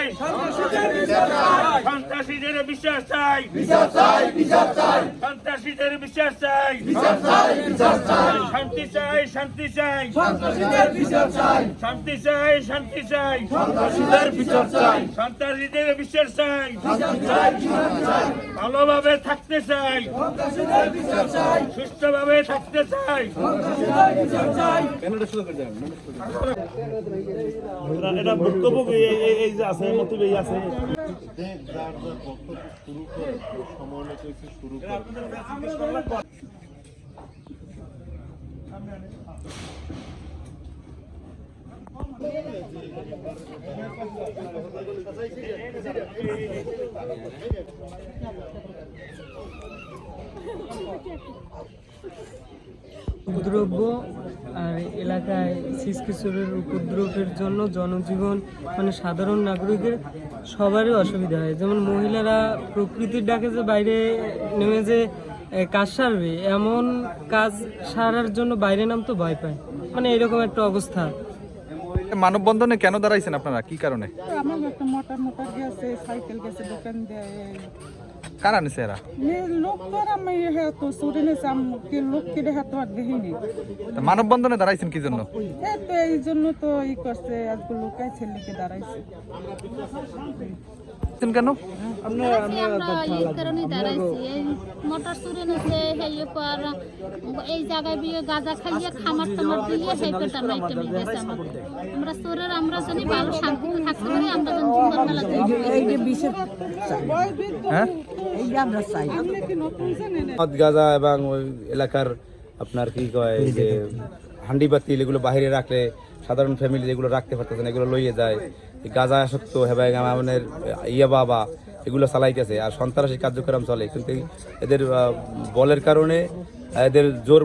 চাই সন্ত্রাসীদের বিশ্বাস চাই। সন্ত্রাসীদের বিশ্বাস চাই। শান্তি চাই শান্তি চাই। শান্তি চাই শান্তি চাই। সন্ত্রাসীদের বিশ্বাস চাই। ভালোভাবে থাকতে চাই। সুস্থভাবে থাকতে চাই। এটা বক্তব্য এই যে আছে মতিব এই আছে। শুরু করে উপদ্রব্য আর এলাকায় শিশকিশোরের উপদ্রবের জন্য জনজীবন মানে সাধারণ নাগরিকের সবারই অসুবিধা হয়। যেমন মহিলারা প্রকৃতির ডাকে যে বাইরে নেমে যে কাজ সারবে, এমন কাজ সারার জন্য বাইরে নাম তো ভয় পায়। মানে এরকম একটা অবস্থা। মানববন্ধনে কেন দাঁড়াইছেন আপনারা? কি কারণে? আমার একটা মোটর মোটর গেছে সাইকেল গেছে দোকান দেয়। কারা নিছে এরা? লোক তো আর আমি হ্যাঁ তো সুরে নিয়েছে আমি লোক কেটে হাত হাত দেখিনি। তা মানববন্ধনে দাঁড়াইছেন কি জন্য? তো এই জন্য তো ই করছে আজকে লোকাই ছেলেকে দাঁড়াইছে। কেন? আমরা এই কারণে দাঁড়াইছি। এই মোটর চুরি নিছে সেই পর এই জায়গায় বিয়ে গাঁজা খাইয়ে খামার টামার দিয়ে সেই পেটা নাইটে গেছে আমাদের। আমরা চোরের আমরা যদি ভালো শান্তিতে থাকতে পারি আমরা যেন জীবন হ্যাঁ? গাঁজা এবং ওই এলাকার আপনার কি কয় যে হান্ডি বাতিল এগুলো বাইরে রাখলে সাধারণ ফ্যামিলি যেগুলো রাখতে পারতেছে না এগুলো লইয়ে যায়। গাঁজা আসক্ত এবং আমাদের ইয়া বাবা এগুলো চালাইতেছে। আর সন্ত্রাসী কার্যক্রম চলে, কিন্তু এদের বলের কারণে এদের জোর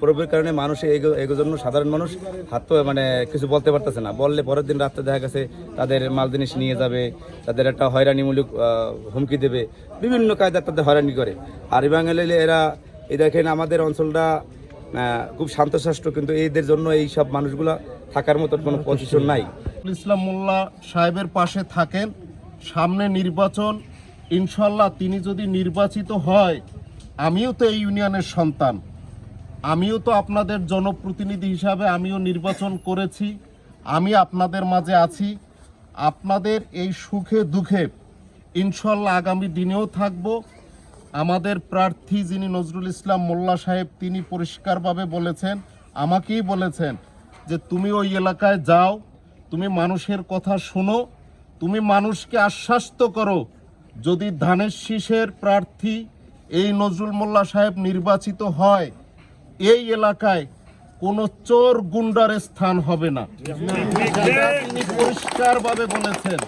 প্রয়োগের কারণে মানুষ এগো- জন্য সাধারণ মানুষ হাত মানে কিছু বলতে পারতেছে না। বললে পরের দিন রাত্রে দেখা গেছে তাদের মাল জিনিস নিয়ে যাবে, তাদের একটা হয়রানিমূলক হুমকি দেবে, বিভিন্ন কায়দা তাদের হয়রানি করে। আর বাঙালি এরা, এই দেখেন আমাদের অঞ্চলটা খুব শান্তশাস্ত্র কিন্তু এদের জন্য এই সব মানুষগুলা থাকার মতো কোনো পজিশন নাই। ইসলাম মোল্লা সাহেবের পাশে থাকেন সামনে নির্বাচন, ইনশাল্লাহ তিনি যদি নির্বাচিত হয়, আমিও তো এই ইউনিয়নের সন্তান। আমিও তো আপনাদের জনপ্রতিনিধি হিসাবে আমিও নির্বাচন করেছি, আমি আপনাদের মাঝে আছি। আপনাদের এই সুখে দুঃখে ইনশাল্লাহ আগামী দিনেও থাকব। আমাদের প্রার্থী যিনি নজরুল ইসলাম মোল্লা সাহেব, তিনি পরিষ্কারভাবে বলেছেন, আমাকেই বলেছেন যে তুমি ওই এলাকায় যাও, তুমি মানুষের কথা শোনো তুমি মানুষকে আশ্বাস্ত করো যদি ধানের শীষের প্রার্থী এই নজরুল মোল্লা সাহেব নির্বাচিত হয় এই এলাকায় কোনো চোর গুন্ডার স্থান হবে না। তিনি পরিষ্কারভাবে বলেছেন।